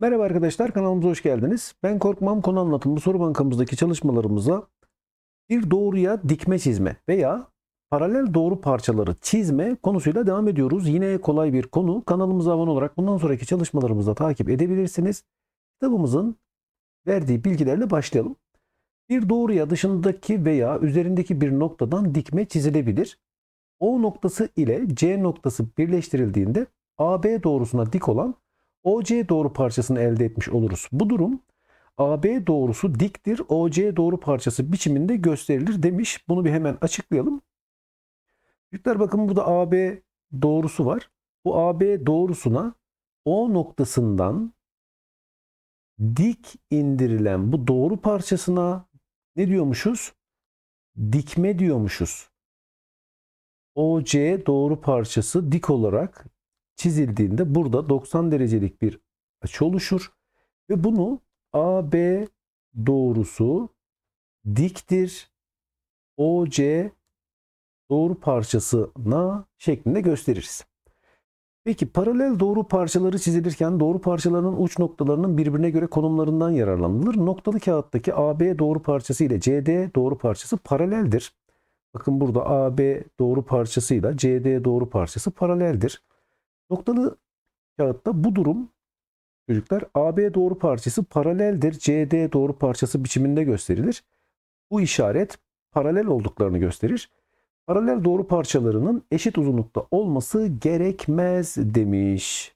Merhaba arkadaşlar kanalımıza hoş geldiniz. Ben Korkmam konu anlatımı soru bankamızdaki çalışmalarımıza bir doğruya dikme çizme veya paralel doğru parçaları çizme konusuyla devam ediyoruz. Yine kolay bir konu. Kanalımıza abone olarak bundan sonraki çalışmalarımızı takip edebilirsiniz. Kitabımızın verdiği bilgilerle başlayalım. Bir doğruya dışındaki veya üzerindeki bir noktadan dikme çizilebilir. O noktası ile C noktası birleştirildiğinde AB doğrusuna dik olan OC doğru parçasını elde etmiş oluruz. Bu durum AB doğrusu diktir, OC doğru parçası biçiminde gösterilir demiş. Bunu bir hemen açıklayalım. Çocuklar bakın burada AB doğrusu var. Bu AB doğrusuna O noktasından dik indirilen bu doğru parçasına ne diyormuşuz? Dikme diyormuşuz. OC doğru parçası dik olarak çizildiğinde burada 90 derecelik bir açı oluşur ve bunu AB doğrusu diktir OC doğru parçasına şeklinde gösteririz. Peki paralel doğru parçaları çizilirken doğru parçaların uç noktalarının birbirine göre konumlarından yararlanılır. Noktalı kağıttaki AB doğru parçası ile CD doğru parçası paraleldir. Bakın burada AB doğru parçasıyla CD doğru parçası paraleldir. Noktalı kağıtta bu durum çocuklar AB doğru parçası paraleldir. CD doğru parçası biçiminde gösterilir. Bu işaret paralel olduklarını gösterir. Paralel doğru parçalarının eşit uzunlukta olması gerekmez demiş.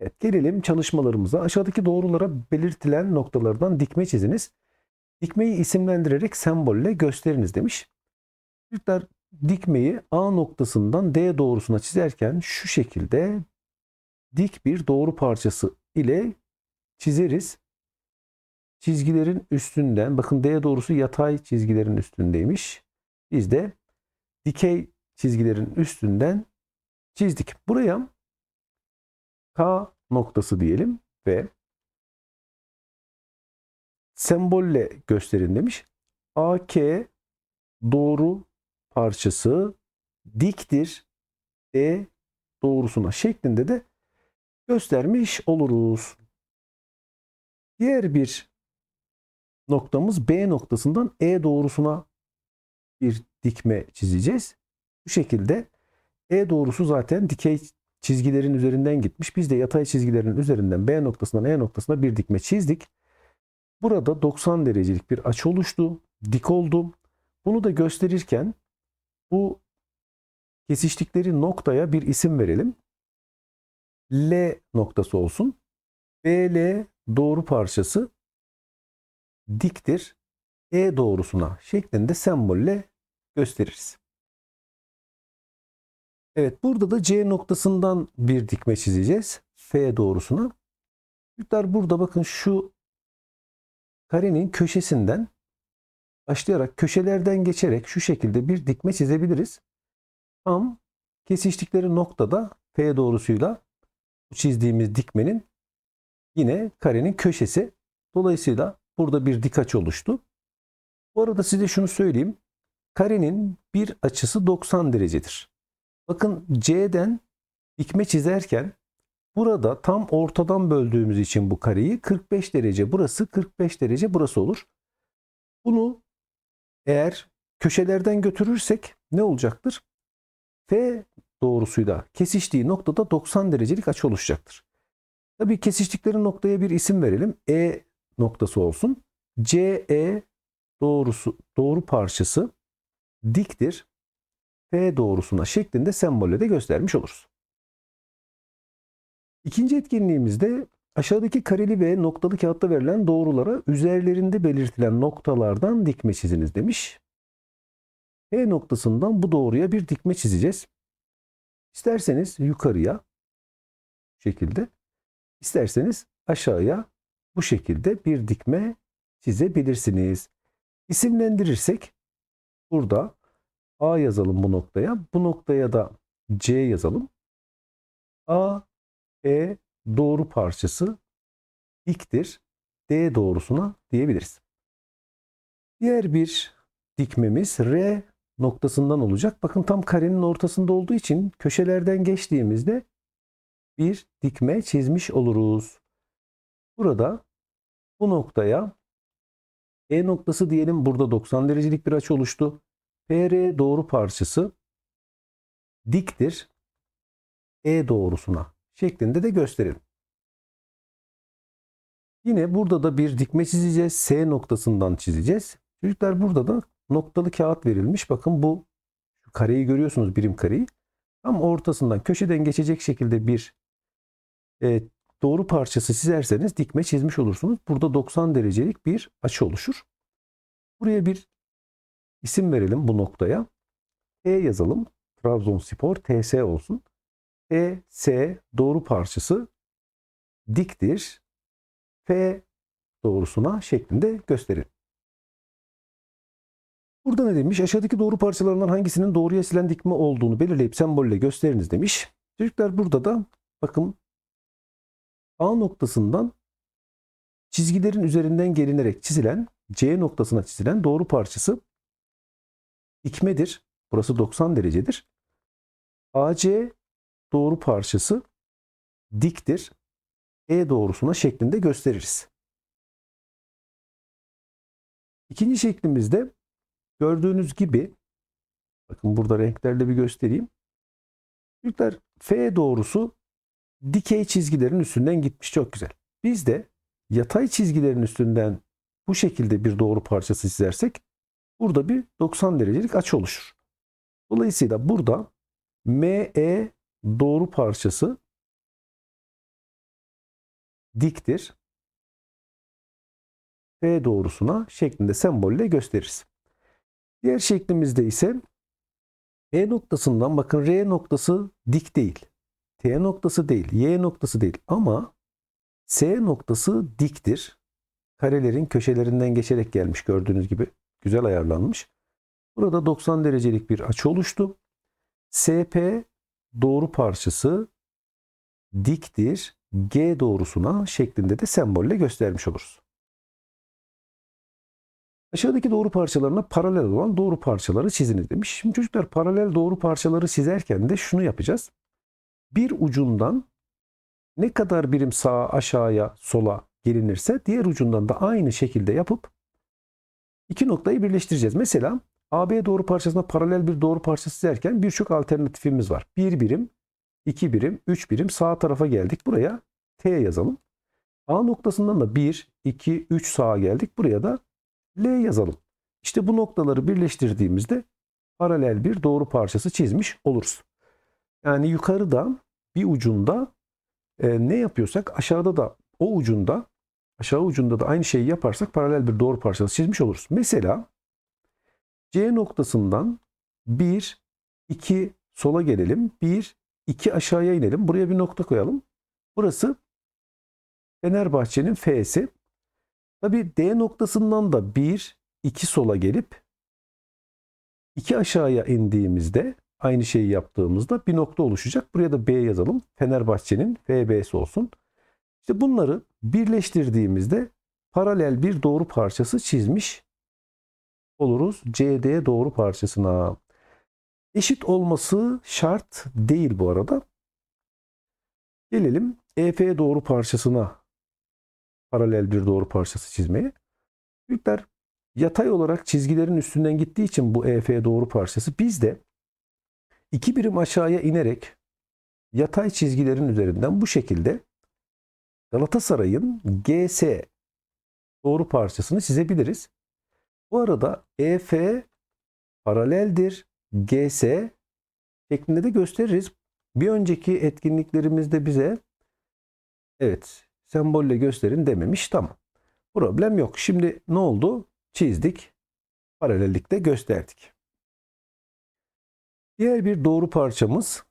Evet, gelelim çalışmalarımıza. Aşağıdaki doğrulara belirtilen noktalardan dikme çiziniz. Dikmeyi isimlendirerek sembolle gösteriniz demiş. Çocuklar dikmeyi A noktasından D doğrusuna çizerken şu şekilde dik bir doğru parçası ile çizeriz. Çizgilerin üstünden bakın D doğrusu yatay çizgilerin üstündeymiş. Biz de dikey çizgilerin üstünden çizdik. Buraya K noktası diyelim ve sembolle gösterin demiş. AK doğru parçası diktir D doğrusuna şeklinde de göstermiş oluruz. Diğer bir noktamız B noktasından E doğrusuna bir dikme çizeceğiz. Bu şekilde E doğrusu zaten dikey çizgilerin üzerinden gitmiş. Biz de yatay çizgilerin üzerinden B noktasından E noktasına bir dikme çizdik. Burada 90 derecelik bir açı oluştu. Dik oldu. Bunu da gösterirken bu kesiştikleri noktaya bir isim verelim. L noktası olsun. BL doğru parçası diktir. E doğrusuna şeklinde sembolle gösteririz. Evet burada da C noktasından bir dikme çizeceğiz. F doğrusuna. Çocuklar burada bakın şu karenin köşesinden başlayarak köşelerden geçerek şu şekilde bir dikme çizebiliriz. Tam kesiştikleri noktada F doğrusuyla çizdiğimiz dikmenin yine karenin köşesi. Dolayısıyla burada bir dik açı oluştu. Bu arada size şunu söyleyeyim. Karenin bir açısı 90 derecedir. Bakın C'den dikme çizerken burada tam ortadan böldüğümüz için bu kareyi 45 derece burası 45 derece burası olur. Bunu eğer köşelerden götürürsek ne olacaktır? F doğrusuyla kesiştiği noktada 90 derecelik açı oluşacaktır. Tabii kesiştikleri noktaya bir isim verelim. E noktası olsun. CE doğrusu doğru parçası diktir. F doğrusuna şeklinde sembolle de göstermiş oluruz. İkinci etkinliğimizde aşağıdaki kareli ve noktalı kağıtta verilen doğrulara üzerlerinde belirtilen noktalardan dikme çiziniz demiş. P noktasından bu doğruya bir dikme çizeceğiz. İsterseniz yukarıya bu şekilde, isterseniz aşağıya bu şekilde bir dikme çizebilirsiniz. İsimlendirirsek burada A yazalım bu noktaya. Bu noktaya da C yazalım. A, E doğru parçası diktir. D doğrusuna diyebiliriz. Diğer bir dikmemiz R noktasından olacak. Bakın tam karenin ortasında olduğu için köşelerden geçtiğimizde bir dikme çizmiş oluruz. Burada bu noktaya E noktası diyelim. Burada 90 derecelik bir açı oluştu. PR doğru parçası diktir E doğrusuna şeklinde de gösterelim. Yine burada da bir dikme çizeceğiz. S noktasından çizeceğiz. Çocuklar burada da noktalı kağıt verilmiş. Bakın bu kareyi görüyorsunuz birim kareyi. Tam ortasından köşeden geçecek şekilde bir e, doğru parçası çizerseniz dikme çizmiş olursunuz. Burada 90 derecelik bir açı oluşur. Buraya bir isim verelim bu noktaya. T yazalım. Trabzonspor TS olsun. TS doğru parçası diktir. F doğrusuna şeklinde gösterin. Burada ne demiş? Aşağıdaki doğru parçalarından hangisinin doğruya silen dikme olduğunu belirleyip sembolle gösteriniz demiş. Çocuklar burada da bakın A noktasından çizgilerin üzerinden gelinerek çizilen C noktasına çizilen doğru parçası dikmedir. Burası 90 derecedir. AC doğru parçası diktir. E doğrusuna şeklinde gösteririz. İkinci şeklimizde gördüğünüz gibi bakın burada renklerle bir göstereyim. Çocuklar F doğrusu dikey çizgilerin üstünden gitmiş. Çok güzel. Biz de yatay çizgilerin üstünden bu şekilde bir doğru parçası çizersek burada bir 90 derecelik açı oluşur. Dolayısıyla burada ME doğru parçası diktir. F doğrusuna şeklinde sembolle gösteririz. Diğer şeklimizde ise E noktasından bakın R noktası dik değil. T noktası değil. Y noktası değil. Ama S noktası diktir. Karelerin köşelerinden geçerek gelmiş gördüğünüz gibi. Güzel ayarlanmış. Burada 90 derecelik bir açı oluştu. SP doğru parçası diktir. G doğrusuna şeklinde de sembolle göstermiş oluruz. Aşağıdaki doğru parçalarına paralel olan doğru parçaları çiziniz demiş. Şimdi çocuklar paralel doğru parçaları çizerken de şunu yapacağız. Bir ucundan ne kadar birim sağa, aşağıya, sola gelinirse diğer ucundan da aynı şekilde yapıp iki noktayı birleştireceğiz. Mesela AB doğru parçasına paralel bir doğru parçası çizerken birçok alternatifimiz var. Bir birim, iki birim, üç birim sağ tarafa geldik. Buraya T yazalım. A noktasından da 1, 2, 3 sağa geldik. Buraya da L yazalım. İşte bu noktaları birleştirdiğimizde paralel bir doğru parçası çizmiş oluruz. Yani yukarıda bir ucunda e, ne yapıyorsak aşağıda da o ucunda aşağı ucunda da aynı şeyi yaparsak paralel bir doğru parçası çizmiş oluruz. Mesela C noktasından 1, 2 sola gelelim. 1, 2 aşağıya inelim. Buraya bir nokta koyalım. Burası Fenerbahçe'nin F'si. Tabi D noktasından da 1, 2 sola gelip 2 aşağıya indiğimizde aynı şeyi yaptığımızda bir nokta oluşacak. Buraya da B yazalım. Fenerbahçe'nin FB'si olsun. İşte bunları birleştirdiğimizde paralel bir doğru parçası çizmiş oluruz. CD doğru parçasına. Eşit olması şart değil bu arada. Gelelim EF doğru parçasına paralel bir doğru parçası çizmeye. Büyükler yatay olarak çizgilerin üstünden gittiği için bu EF doğru parçası biz de iki birim aşağıya inerek yatay çizgilerin üzerinden bu şekilde Galatasaray'ın GS doğru parçasını çizebiliriz. Bu arada EF paraleldir GS şeklinde de gösteririz. Bir önceki etkinliklerimizde bize evet sembolle gösterin dememiş. Tamam. Problem yok. Şimdi ne oldu? Çizdik. Paralellikte gösterdik. Diğer bir doğru parçamız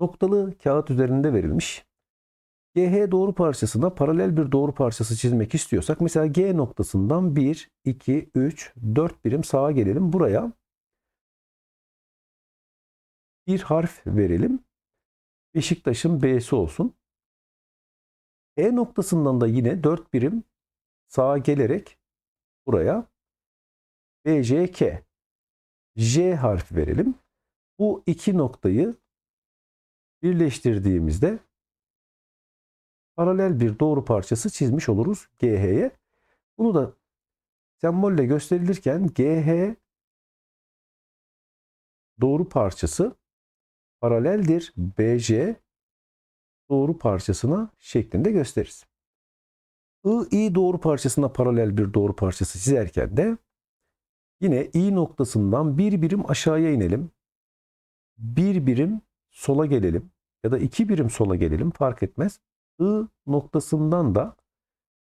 noktalı kağıt üzerinde verilmiş. GH doğru parçasına paralel bir doğru parçası çizmek istiyorsak mesela G noktasından 1, 2, 3, 4 birim sağa gelelim. Buraya bir harf verelim. Beşiktaş'ın B'si olsun. E noktasından da yine 4 birim sağa gelerek buraya BJK J harfi verelim. Bu iki noktayı birleştirdiğimizde paralel bir doğru parçası çizmiş oluruz GH'ye. Bunu da sembolle gösterilirken GH doğru parçası paraleldir BJ doğru parçasına şeklinde gösteririz. I, doğru parçasına paralel bir doğru parçası çizerken de yine I noktasından bir birim aşağıya inelim. Bir birim sola gelelim ya da iki birim sola gelelim fark etmez. I noktasından da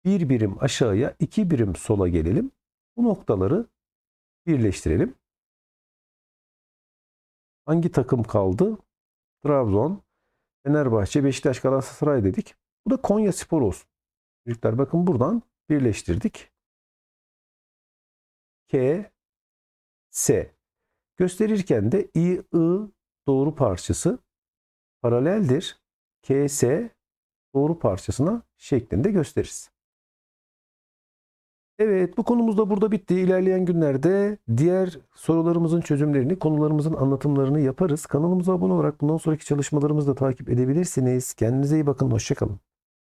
bir birim aşağıya iki birim sola gelelim. Bu noktaları birleştirelim. Hangi takım kaldı? Trabzon, Fenerbahçe, Beşiktaş, Galatasaray dedik. Bu da Konya Spor olsun. Çocuklar bakın buradan birleştirdik. K, S. Gösterirken de I, I doğru parçası paraleldir. K, S doğru parçasına şeklinde gösteririz. Evet bu konumuz da burada bitti. İlerleyen günlerde diğer sorularımızın çözümlerini, konularımızın anlatımlarını yaparız. Kanalımıza abone olarak bundan sonraki çalışmalarımızı da takip edebilirsiniz. Kendinize iyi bakın. Hoşçakalın.